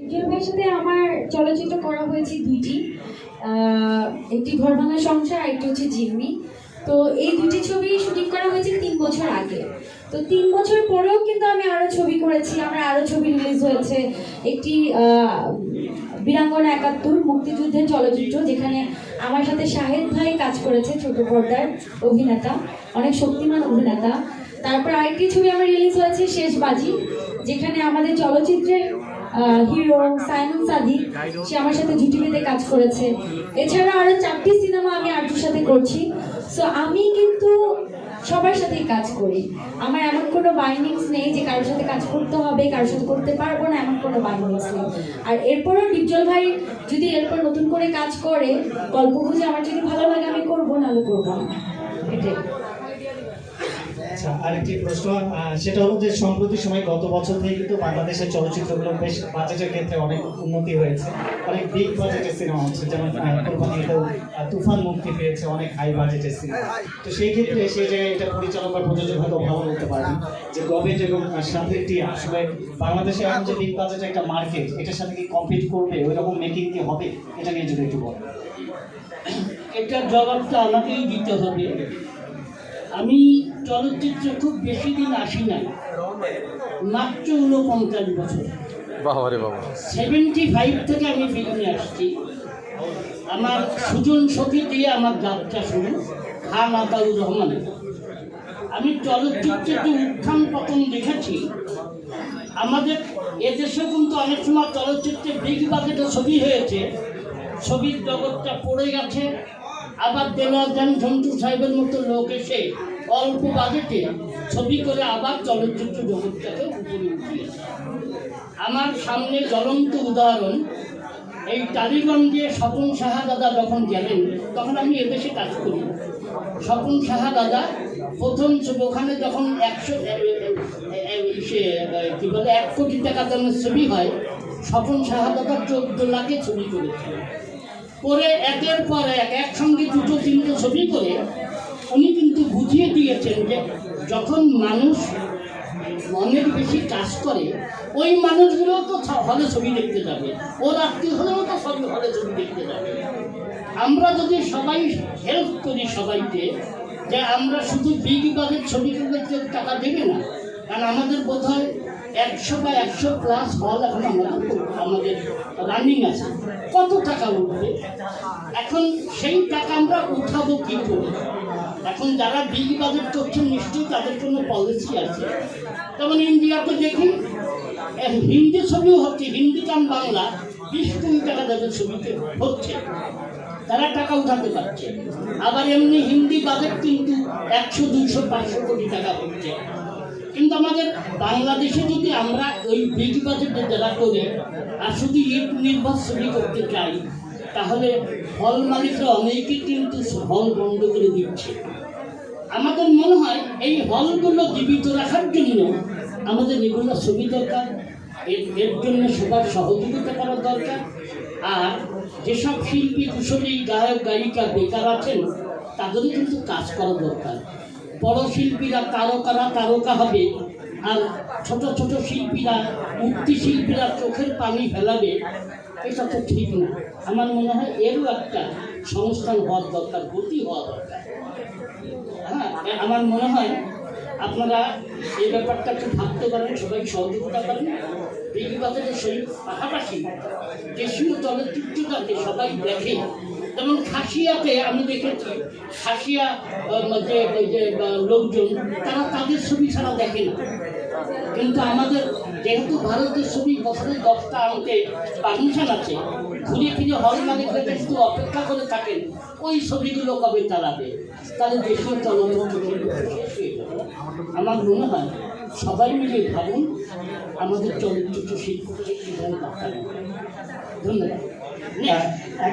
ভাইয়ের সাথে আমার চলচ্চিত্র করা হয়েছে দুইটি। একটি ঘর ভাঙা সংসার আর একটি হচ্ছে জিম্মি তো এই দুটি ছবি শুটিং করা হয়েছে তিন বছর আগে। তো তিন বছর পরেও কিন্তু আমি আরও ছবি করেছি। আমার আরও ছবি রিলিজ হয়েছে একটি বীরাঙ্গনা একাত্তর মুক্তিযুদ্ধের চলচ্চিত্র, যেখানে আমার সাথে শাহেদ ভাই কাজ করেছে, ছোট পর্দার অভিনেতা, অনেক শক্তিমান অভিনেতা। তারপর আরেকটি ছবি আমার রিলিজ হয়েছে শেষ বাজি যেখানে আমাদের চলচ্চিত্রের হিরো সাইমন সাদিক সে আমার সাথে জুটি বেঁধে কাজ করেছে। এছাড়া আরও চারটি সিনেমা আমি আর্টুর সাথে করছি। সো আমি কিন্তু সবার সাথেই কাজ করি। আমার এমন কোনো বাইন্ডিংস নেই যে কারোর সাথে কাজ করতে হবে, কারোর সাথে করতে পারব না, এমন কোনো বাইন্ডিংস নেই। আর এরপরও ডিপজল ভাই যদি এরপর নতুন করে কাজ করে গল্প বুঝে আমার যদি ভালো লাগে আমি করব, নাহলে করব না। এটাই। আচ্ছা আরেকটি প্রশ্ন সেটা হলো যে সম্প্রতি সময় গত বছর থেকে কিন্তু বাংলাদেশের চলচ্চিত্রগুলো বেশ বাজেটের ক্ষেত্রে অনেক উন্নতি হয়েছে। অনেক বিগ বাজেটের সিনেমা হচ্ছে যেমন তুফান মুক্তি পেয়েছে অনেক হাই বাজেটের সিনেমা তো সেই ক্ষেত্রে সেই জায়গায় এটা পরিচালক বা প্রযোজক হয়তো ভালো বলতে পারেন যে গভর্নমেন্ট এবং আহ, সামথিংটি আসলে বাংলাদেশে এখন যে বিগ বাজেটের একটা মার্কেট এটার সাথে কি কম্পিট করবে? ওই রকম মেকিং কি হবে? এটা নিয়ে যদি একটু বলেন। এটার জবাবটা আমাকেই দিতে হবে। আমি চলচ্চিত্রে খুব বেশি দিন আসি নাই। মাত্র ঊনপঞ্চাশ বছর। বাবা রে বাবা। সেভেন্টি ফাইভ থেকে আমি ফিল্মে আসছি। আমার সুজন সখী দিয়ে আমার যাত্রা শুরু খান আতাউর রহমানের। আমি চলচ্চিত্রে যে উত্থান পতন দেখেছি আমাদের এদেশে কিন্তু অনেক সময় চলচ্চিত্রে বিগ বাজেটে ছবি হয়েছে। ছবির জগৎটা পড়ে গেছে আবার দেলোয়ার ঝন্টু সাহেবের মতো লোক এসে অল্প বাজেটে ছবি করে আবার চলচ্চিত্র জগৎটাকে উপরে আমার সামনে জ্বলন্ত উদাহরণ, এই টালিগঞ্জে স্বপন সাহা দাদা যখন গেলেন, তখন আমি এদেশে কাজ করি। স্বপন সাহা দাদা প্রথম ওখানে যখন একশো সে কি বলে, এক কোটি টাকা দামের ছবি হয়, স্বপন সাহা দাদা চোদ্দ লাখে ছবি করেছে করে একের পর এক, একসঙ্গে দুটো, তিনটে ছবি করে উনি কিন্তু বুঝিয়ে দিয়েছেন যে যখন মানুষ অনেক বেশি কাজ করে, ওই মানুষগুলো তো হলে ছবি দেখতে যাবে, ওর আত্মীয় হলেও তো সব হলে ছবি দেখতে যাবে। আমরা যদি সবাই হেল্প করি সবাইকে যে আমরা শুধু বিগ বাজেট ছবিগুলোতে টাকা দেবে না, কারণ আমাদের বোধ হয় একশো বা একশো প্লাস হল এখন আমাদের রানিং আছে। কত টাকা উঠবে? এখন সেই টাকা আমরা উঠাবো কী করে? এখন যারা বিগ বাজেট করছেন নিশ্চয়ই তাদের কোনো পলিসি আছে। যেমন ইন্ডিয়াতে দেখি এ, হিন্দি ছবিও হচ্ছে হিন্দি গান বাংলা বিশ কোটি টাকা তাদের ছবিতে হচ্ছে তারা টাকা উঠাতে পারছে। আবার এমনি হিন্দি বাজেট কিন্তু একশো দুইশো পাঁচশো কোটি টাকা হচ্ছে। কিন্তু আমাদের বাংলাদেশে যদি আমরা ওই বিগ বাজেটে যারা করি আর শুধু ইট নির্ভর ছবি করতে চাই, তাহলে হল মালিকরা অনেকেই কিন্তু হল বন্ধ করে দিচ্ছে। আমাদের মনে হয় এই হলগুলো জীবিত রাখার জন্য আমাদের এগুলো ছবি দরকার, এর এর জন্য সবার সহযোগিতা করা দরকার। আর যেসব শিল্পী, কুশলী, গায়ক, গায়িকা, বেকার আছেন, তাদেরও কিন্তু কাজ করা দরকার। বড় শিল্পীরা তারকারা তারকা হবে আর ছোট ছোট শিল্পীরা, মূর্তি শিল্পীরা চোখের পানি ফেলাবে, এটা তো ঠিক না। আমার মনে হয় এরও একটা সংস্থান হওয়ার দরকার, গতি হওয়া দরকার। হ্যাঁ আমার মনে হয় আপনারা এই ব্যাপারটা একটু ভাবতে পারেন, সবাই সহযোগিতা করেন। বিগবাজারের সেই পাশাপাশি দেশীয় চলচ্চিত্রটাকে সবাই দেখে যেমন খাসিয়াতে আমি দেখেছি, খাসিয়া যে যে লোকজন, তারা তাদের ছবি ছাড়া দেখে না। কিন্তু আমাদের যেহেতু ভারতের ছবি বছরে দশটা আনতে পারমিশন আছে, ঘুরে ফিরে হল মালিকরা কিন্তু অপেক্ষা করে থাকেন, ওই ছবিগুলো কবে চালাবে? তাহলে দেশের চলচ্চিত্র হয়ে। আমার মনে হয় সবাই মিলে ভাবুন, আমাদের চলচ্চিত্র শিল্পকে কীভাবে ধন্যবাদ। একদম।